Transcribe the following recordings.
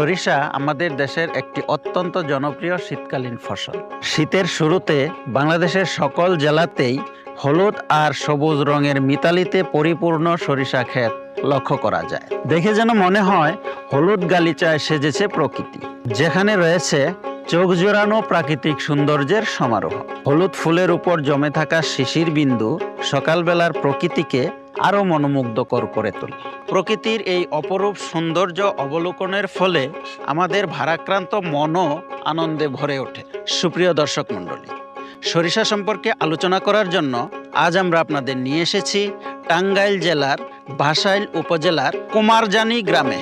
সরিষা আমাদের দেশের একটি অত্যন্ত জনপ্রিয় শীতকালীন ফসল। শীতের শুরুতে বাংলাদেশের সকল জেলাতেই হলুদ আর সবুজ রঙের মিতালিতে পরিপূর্ণ সরিষা ক্ষেত লক্ষ্য করা যায়। দেখে যেন মনে হয় হলুদ গালিচায় সেজেছে প্রকৃতি। যেখানে রয়েছে চোখ জোড়ানো প্রাকৃতিক সৌন্দর্যের সমারোহ। হলুদ ফুলের উপর জমে থাকা শিশির বিন্দু সকালবেলার প্রকৃতিকে আরও মনোমুগ্ধকর করে তোলে। প্রকৃতির এই অপরূপ সৌন্দর্য অবলোকনের ফলে আমাদের ভারাক্রান্ত মনও আনন্দে ভরে ওঠে। সুপ্রিয় দর্শক মণ্ডলী, সরিষা সম্পর্কে আলোচনা করার জন্য আজ আমরা আপনাদের নিয়ে এসেছি টাঙ্গাইল জেলার ভাসাইল উপজেলার কুমারজানি গ্রামে।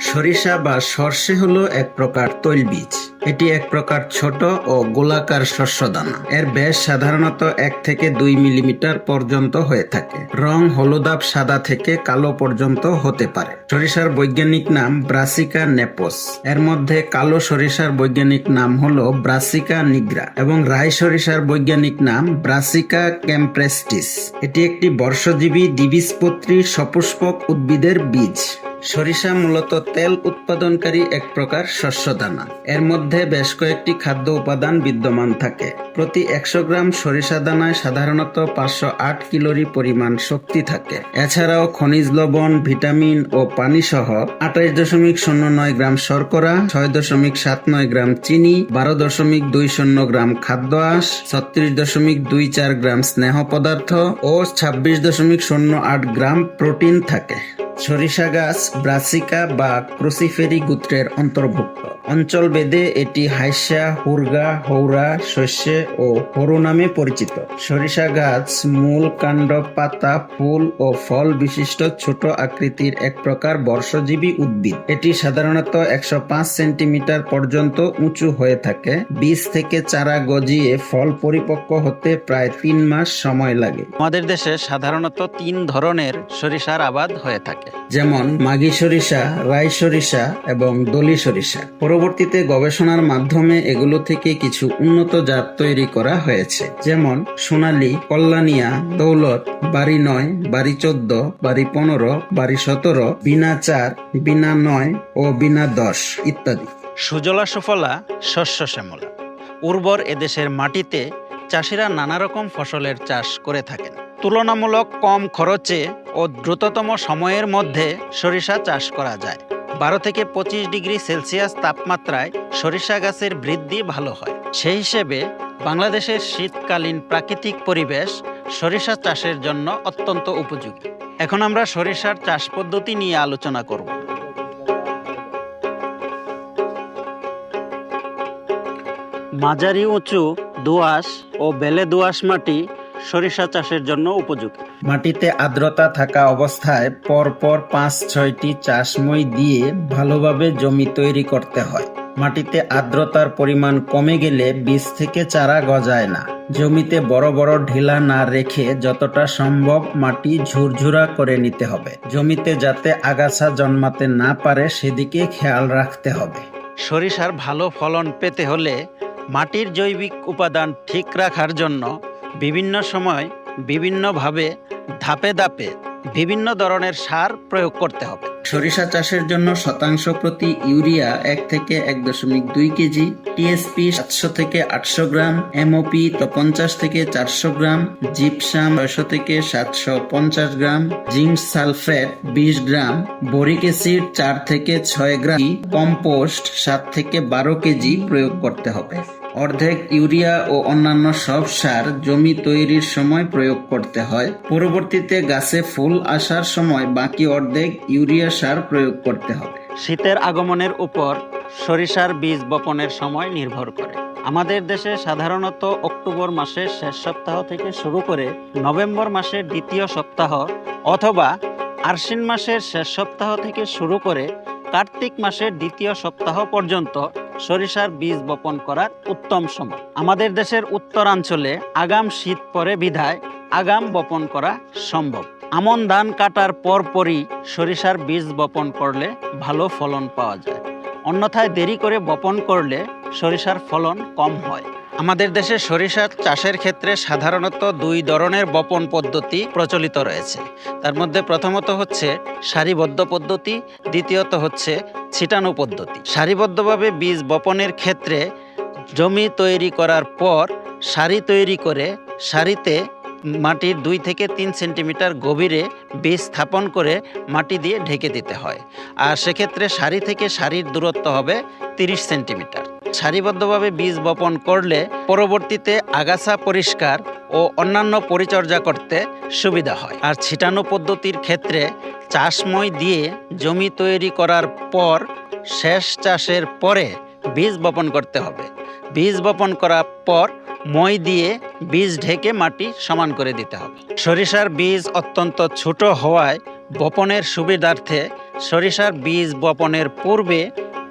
সরিষা বা সর্ষে হলো এক প্রকার তৈলবীজ এটি এক প্রকার ছোট ও গোলাকার শস্যদানা। এর ব্যাস সাধারণত এক থেকে দুই মিলিমিটার পর্যন্ত হয়ে থাকে। রং হলুদাব সাদা থেকে কালো পর্যন্ত হতে পারে। সরিষার বৈজ্ঞানিক নাম ব্রাসিকা নেপোস। এর মধ্যে কালো সরিষার বৈজ্ঞানিক নাম হলো ব্রাসিকা নিগ্রা এবং রাই সরিষার বৈজ্ঞানিক নাম ব্রাসিকা ক্যাম্প্রেস্টিস। এটি একটি বর্ষজীবী দ্বিবীজপত্রী সপুষ্পক উদ্ভিদের বীজ। সরিষা মূলত তেল উৎপাদনকারী এক প্রকার শস্য দানা এর মধ্যে বেশ কয়েকটি খাদ্য উপাদান বিদ্যমান থাকে। প্রতি একশো গ্রাম সরিষা দানায় সাধারণত পাঁচশো আট কিলোরি পরিমাণ শক্তি থাকে। এছাড়াও খনিজ লবণ, ভিটামিন ও পানি সহ আঠাইশ দশমিক শূন্য নয় গ্রাম শর্করা, ছয় দশমিক সাত নয় গ্রাম চিনি, বারো দশমিক দুই শূন্য গ্রাম খাদ্য আঁশ, ছত্রিশ দশমিক দুই চার গ্রাম স্নেহ পদার্থ ও ছাব্বিশ দশমিক শূন্য আট গ্রাম প্রোটিন থাকে। সরিষা গাছ, ব্রাসিকা বা ক্রুসিফেরি গোত্রের অন্তর্ভুক্ত। অঞ্চল ভেদে এটি হাইসা, হুরগা, হৌরা, শস্যে ও হরু নামে পরিচিত। সরিষা গাছ মূল কাণ্ড, পাতা, ফুল ও ফল বিশিষ্ট ছোট আকৃতির এক প্রকার বর্ষজীবী উদ্ভিদ। এটি সাধারণত একশো পাঁচ সেন্টিমিটার পর্যন্ত উঁচু হয়ে থাকে। বীজ থেকে চারা গজিয়ে ফল পরিপক্ক হতে প্রায় তিন মাস সময় লাগে। আমাদের দেশে সাধারণত তিন ধরনের সরিষার আবাদ হয়ে থাকে। যেমন মাগি সরিষা, রাই সরিষা এবং দলি সরিষা। পরবর্তীতে গবেষণার মাধ্যমে এগুলো থেকে কিছু উন্নত জাত তৈরি করা হয়েছে। যেমন সোনালী কল্যাণিয়া দৌলত, বাড়ি নয়, বাড়ি চোদ্দ, বাড়ি পনেরো, বাড়ি সতেরো, বিনা চার, বিনা নয় ও বিনা দশ ইত্যাদি। সুজলা সুফলা, শস্য শ্যামলা। উর্বর এদেশের মাটিতে চাষিরা নানা রকম ফসলের চাষ করে থাকেন। তুলনামূলক কম খরচে ও দ্রুততম সময়ের মধ্যে সরিষা চাষ করা যায়। বারো থেকে পঁচিশ ডিগ্রি সেলসিয়াস তাপমাত্রায় সরিষা গাছের বৃদ্ধি ভালো হয়। সেই হিসেবে বাংলাদেশের শীতকালীন প্রাকৃতিক পরিবেশ সরিষা চাষের জন্য অত্যন্ত উপযোগী। এখন আমরা সরিষার চাষ পদ্ধতি নিয়ে আলোচনা করব। মাঝারি উঁচু দোআঁশ ও বেলে দোআঁশ মাটি সরিষা চাষের জন্য উপযুক্ত মাটিতে আর্দ্রতা থাকা অবস্থায় পরপর পাঁচ ছয়টি চাষমই দিয়ে ভালোভাবে জমি তৈরি করতে হয়। মাটিতে আর্দ্রতার পরিমাণ কমে গেলে বীজ থেকে চারা গজায় না। জমিতে বড় বড় ঢিলা না রেখে যতটা সম্ভব মাটি ঝুরঝুরা করে নিতে হবে। জমিতে যাতে আগাছা জন্মাতে না পারে সেদিকে খেয়াল রাখতে হবে। সরিষার ভালো ফলন পেতে হলে মাটির জৈবিক উপাদান ঠিক রাখার জন্য বিভিন্ন সময় বিভিন্নভাবে ধাপে ধাপে বিভিন্ন ধরনের সার প্রয়োগ করতে হবে। সরিষা চাষের জন্য শতাংশ প্রতি ইউরিয়া এক থেকে এক দশমিক দুই কেজি, টিএসপি সাতশো থেকে আটশো গ্রাম, এমওপি পঞ্চাশ থেকে চারশো গ্রাম, জিপসাম ছয়শো থেকে সাতশো পঞ্চাশ গ্রাম, জিঙ্ক সালফেট বিশ গ্রাম, বরিক অ্যাসিড চার থেকে ছয় গ্রাম, কম্পোস্ট সাত থেকে বারো কেজি প্রয়োগ করতে হবে। অর্ধেক ইউরিয়া ও অন্যান্য সব সার জমি তৈরির সময় প্রয়োগ করতে হয়। পরবর্তীতে গাছে ফুল আসার সময় বাকি অর্ধেক ইউরিয়া সার প্রয়োগ করতে হবে। শীতের আগমনের উপর সরিষার বীজ বপনের সময় নির্ভর করে। আমাদের দেশে সাধারণত অক্টোবর মাসের শেষ সপ্তাহ থেকে শুরু করে নভেম্বর মাসের দ্বিতীয় সপ্তাহ অথবা আশ্বিন মাসের শেষ সপ্তাহ থেকে শুরু করে কার্তিক মাসের দ্বিতীয় সপ্তাহ পর্যন্ত সরিষার বীজ বপন করার উত্তম সময়। আমাদের দেশের উত্তরাঞ্চলে আগাম শীত পরে বিধায় আগাম বপন করা সম্ভব। আমন ধান কাটার পরপরই সরিষার বীজ বপন করলে ভালো ফলন পাওয়া যায়। অন্যথায় দেরি করে বপন করলে সরিষার ফলন কম হয়। আমাদের দেশে সরিষা চাষের ক্ষেত্রে সাধারণত দুই ধরনের বপন পদ্ধতি প্রচলিত রয়েছে। তার মধ্যে প্রথমত হচ্ছে সারিবদ্ধ পদ্ধতি, দ্বিতীয়ত হচ্ছে ছিটানো পদ্ধতি। সারিবদ্ধভাবে বীজ বপনের ক্ষেত্রে জমি তৈরি করার পর সারি তৈরি করে সারিতে মাটির দুই থেকে তিন সেন্টিমিটার গভীরে বীজ স্থাপন করে মাটি দিয়ে ঢেকে দিতে হয়। আর সেক্ষেত্রে সারি থেকে সারির দূরত্ব হবে তিরিশ সেন্টিমিটার। সারিবদ্ধভাবে বীজ বপন করলে পরবর্তীতে আগাছা পরিষ্কার ও অন্যান্য পরিচর্যা করতে সুবিধা হয়। আর ছিটানো পদ্ধতির ক্ষেত্রে চাষময় দিয়ে জমি তৈরি করার পর শেষ চাষের পরে বীজ বপন করতে হবে। বীজ বপন করার পর মই দিয়ে বীজ ঢেকে মাটি সমান করে দিতে হবে। সরিষার বীজ অত্যন্ত ছোট হওয়ায় বপনের সুবিধার্থে সরিষার বীজ বপনের পূর্বে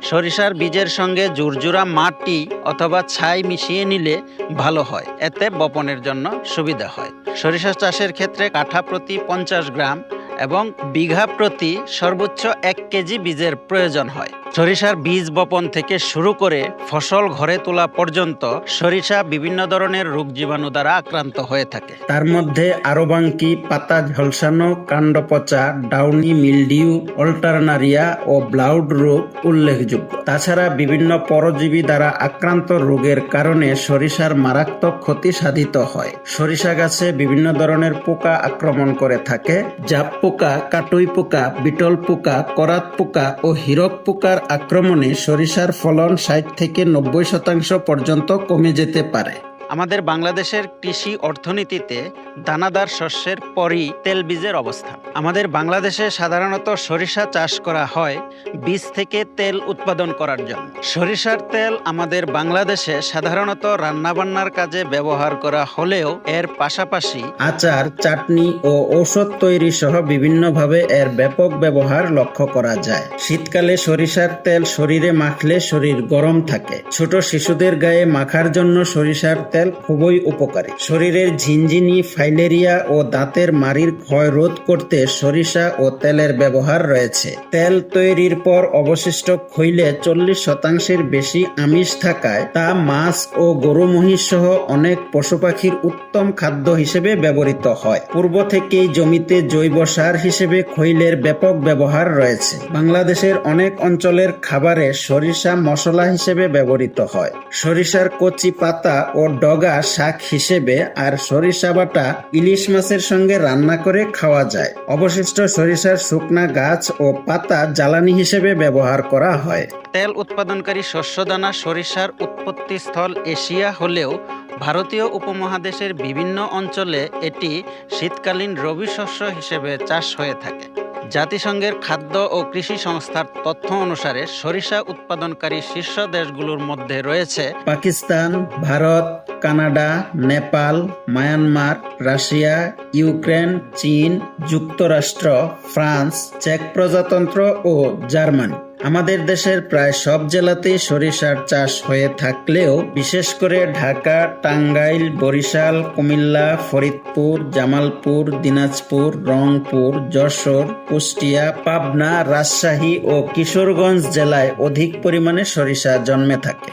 সরিষার বীজের সঙ্গে জুরজুরা মাটি অথবা ছাই মিশিয়ে নিলে ভালো হয়। এতে বপনের জন্য সুবিধা হয়। সরিষা চাষের ক্ষেত্রে কাঠা প্রতি পঞ্চাশ গ্রাম এবং বিঘা প্রতি সর্বোচ্চ এক কেজি বীজের প্রয়োজন হয়। সরিষার বীজ বপন থেকে শুরু করে ফসল ঘরে তোলা পর্যন্ত সরিষা বিভিন্ন ধরনের রোগ জীবাণু দ্বারা আক্রান্ত হয়ে থাকে। তার মধ্যে আরবাঙ্কি, পাতা ঝলসানো কাণ্ড পচা ডাউনি, মিলডিউ, অল্টারনারিয়া ও ব্লাউড রোগ উল্লেখযোগ্য। তাছাড়া বিভিন্ন পরজীবী দ্বারা আক্রান্ত রোগের কারণে সরিষার মারাত্মক ক্ষতি সাধিত হয়। সরিষা গাছে বিভিন্ন ধরনের পোকা আক্রমণ করে থাকে, জাপ পোকা, কাটুই পোকা, বিটল পোকা, করাত পোকা ও হিরক পোকার আক্রমণে সরিষার ফলন ষাট থেকে নব্বই শতাংশ পর্যন্ত কমে যেতে পারে। আমাদের বাংলাদেশের কৃষি অর্থনীতিতে দানাদার শস্যের পরই তেল বীজের অবস্থান আমাদের বাংলাদেশে সাধারণত সরিষা চাষ করা হয় বীজ থেকে তেল উৎপাদন করার জন্য। সরিষার তেল আমাদের বাংলাদেশে সাধারণত রান্নাবান্নার কাজে ব্যবহার করা হলেও এর পাশাপাশি আচার, চাটনি ও ঔষধ তৈরি সহ বিভিন্নভাবে এর ব্যাপক ব্যবহার লক্ষ্য করা যায়। শীতকালে সরিষার তেল শরীরে মাখলে শরীর গরম থাকে। ছোট শিশুদের গায়ে মাখার জন্য সরিষার তেল খুবই উপকারী। শরীরের ঝিনঝিনি, ফাইলেরিয়া ও দাঁতের মারির ক্ষয় রোধ করতে সরিষা ও তেলের ব্যবহার রয়েছে। তেল তৈরির পর অবশিষ্ট খইলে চল্লিশ শতাংশের বেশি আমিষ থাকায় তা মাছ ও গরু মহিষ সহ অনেক পশু পাখির উত্তম খাদ্য হিসেবে ব্যবহৃত হয়। পূর্ব থেকেই জমিতে জৈব সার হিসেবে খৈলের ব্যাপক ব্যবহার রয়েছে। বাংলাদেশের অনেক অঞ্চলের খাবারে সরিষা মশলা হিসেবে ব্যবহৃত হয়। সরিষার কচি পাতা ও ডগা শাক হিসেবে আর সরিষা বাটা ইলিশ মাছের সঙ্গে রান্না করে খাওয়া যায়। অবশিষ্ট সরিষার শুকনা গাছ ও পাতা জ্বালানি হিসেবে ব্যবহার করা হয়। তেল উৎপাদনকারী শস্যদানা সরিষার উৎপত্তি স্থল এশিয়া হলেও ভারতীয় উপমহাদেশের বিভিন্ন অঞ্চলে এটি শীতকালীন রবি শস্য হিসেবে চাষ হয়ে থাকে। জাতিসংঘের খাদ্য ও কৃষি সংস্থার তথ্য অনুসারে সরিষা উৎপাদনকারী শীর্ষ দেশগুলোর মধ্যে রয়েছে Pakistan, Bharat, Canada, Nepal, Myanmar, Russia, Ukraine, চীন, যুক্তরাষ্ট্র, ফ্রান্স, চেক প্রজাতন্ত্র ও জার্মানি। আমাদের দেশের প্রায় সব জেলাতেই সরিষার চাষ হয়ে থাকলেও, বিশেষ করে ঢাকা, টাঙ্গাইল, বরিশাল, কুমিল্লা, ফরিদপুর, জামালপুর, দিনাজপুর, রংপুর, যশোর, কুষ্টিয়া, পাবনা, রাজশাহী ও কিশোরগঞ্জ জেলায় অধিক পরিমাণে সরিষা জন্মে থাকে।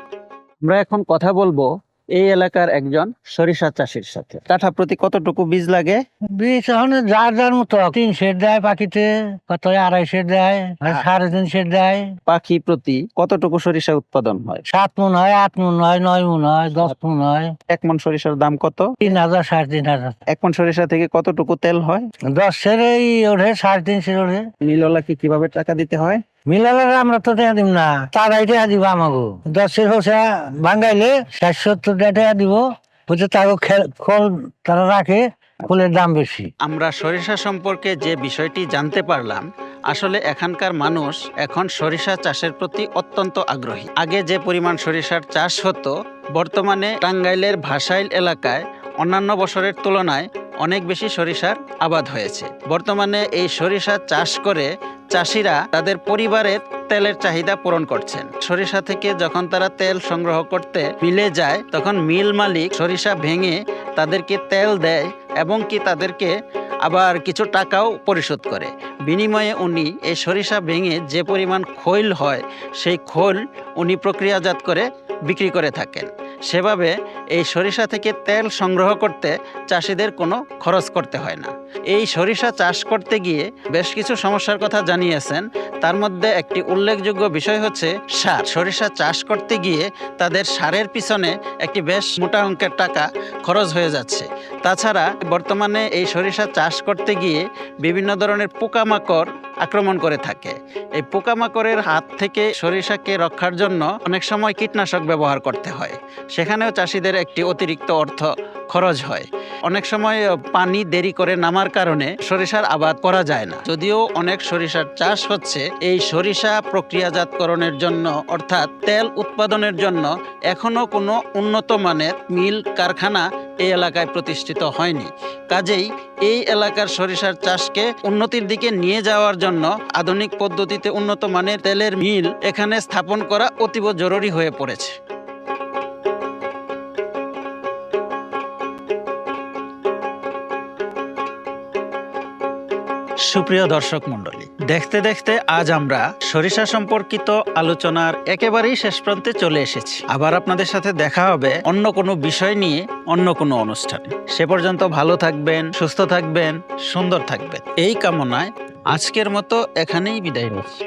আমরা এখন কথা বলব এই এলাকার একজন সরিষা চাষির সাথে। কাঠা প্রতি কতটুকু বীজ লাগে? বীজ এখন যার যার মতো তিন সের দেয় পাখিতে কত আড়াই সের দেয় সাড়ে তিন সের দেয়। পাখি প্রতি কতটুকু সরিষা উৎপাদন হয়? সাত মন হয় আট মন হয় নয় মন হয় দশ মন হয়। এক মন সরিষার দাম কত? তিন হাজার সাড়ে তিন হাজার। এক মন সরিষা থেকে কতটুকু তেল হয়? দশ সেরেই ওঠে সাড়ে তিন সের ওঠে। নীললাকে কীভাবে টাকা দিতে হয়? আমরা তো টাকা দিব না, তারাই টাকা দিব আমাকে দশ সের হোসা ভাঙ্গাইলে ষাট সত্তর টাকা দিব বুঝে তারও খোল রাখে দাম বেশি। আমরা সরিষা সম্পর্কে যে বিষয়টি জানতে পারলাম, আসলে এখানকার মানুষ এখন সরিষা চাষের প্রতি অত্যন্ত আগ্রহী। আগে যে পরিমাণ সরিষার চাষ হতো, বর্তমানে টাঙ্গাইলের ভাসাইল এলাকায় অন্যান্য বছরের তুলনায় অনেক বেশি সরিষার আবাদ হয়েছে। বর্তমানে এই সরিষা চাষ করে চাষিরা তাদের পরিবারের তেলের চাহিদা পূরণ করছেন। সরিষা থেকে যখন তারা তেল সংগ্রহ করতে মিলে যায়, তখন মিল মালিক সরিষা ভেঙে তাদেরকে তেল দেয় এবং কি তাদেরকে আবার কিছু টাকাও পরিশোধ করে। বিনিময়ে উনি এই সরিষা ভেঙে যে পরিমাণ খৈল হয়, সেই খোল উনি প্রক্রিয়াজাত করে বিক্রি করে থাকেন। সেভাবে এই সরিষা থেকে তেল সংগ্রহ করতে চাষিদের কোনো খরচ করতে হয় না। এই সরিষা চাষ করতে গিয়ে বেশ কিছু সমস্যার কথা জানিয়েছেন। তার মধ্যে একটি উল্লেখযোগ্য বিষয় হচ্ছে সার। সরিষা চাষ করতে গিয়ে তাদের সারের পিছনে একটি বেশ মোটা অঙ্কের টাকা খরচ হয়ে যাচ্ছে। তাছাড়া বর্তমানে এই সরিষা চাষ করতে গিয়ে বিভিন্ন ধরনের পোকামাকড় আক্রমণ করে থাকে। এই পোকামাকড়ের হাত থেকে সরিষাকে রক্ষার জন্য অনেক সময় কীটনাশক ব্যবহার করতে হয়। সেখানেও চাষিদের একটি অতিরিক্ত অর্থ খরচ হয়। অনেক সময় পানি দেরি করে নামার কারণে সরিষার আবাদ করা যায় না। যদিও অনেক সরিষার চাষ হচ্ছে, এই সরিষা প্রক্রিয়াজাতকরণের জন্য, অর্থাৎ তেল উৎপাদনের জন্য এখনও কোনো উন্নত মানের মিল কারখানা এই এলাকায় প্রতিষ্ঠিত হয়নি। কাজেই এই এলাকার সরিষার চাষকে উন্নতির দিকে নিয়ে যাওয়ার জন্য আধুনিক পদ্ধতিতে উন্নত মানের তেলের মিল এখানে স্থাপন করা অতীব জরুরি হয়ে পড়েছে। সুপ্রিয় দর্শক মণ্ডলী, দেখতে দেখতে আজ আমরা সরিষা সম্পর্কিত আলোচনার একেবারেই শেষ প্রান্তে চলে এসেছি। আবার আপনাদের সাথে দেখা হবে অন্য কোনো বিষয় নিয়ে, অন্য কোনো অনুষ্ঠানে। সে পর্যন্ত ভালো থাকবেন, সুস্থ থাকবেন, সুন্দর থাকবেন। এই কামনায় আজকের মতো এখানেই বিদায় নিচ্ছি।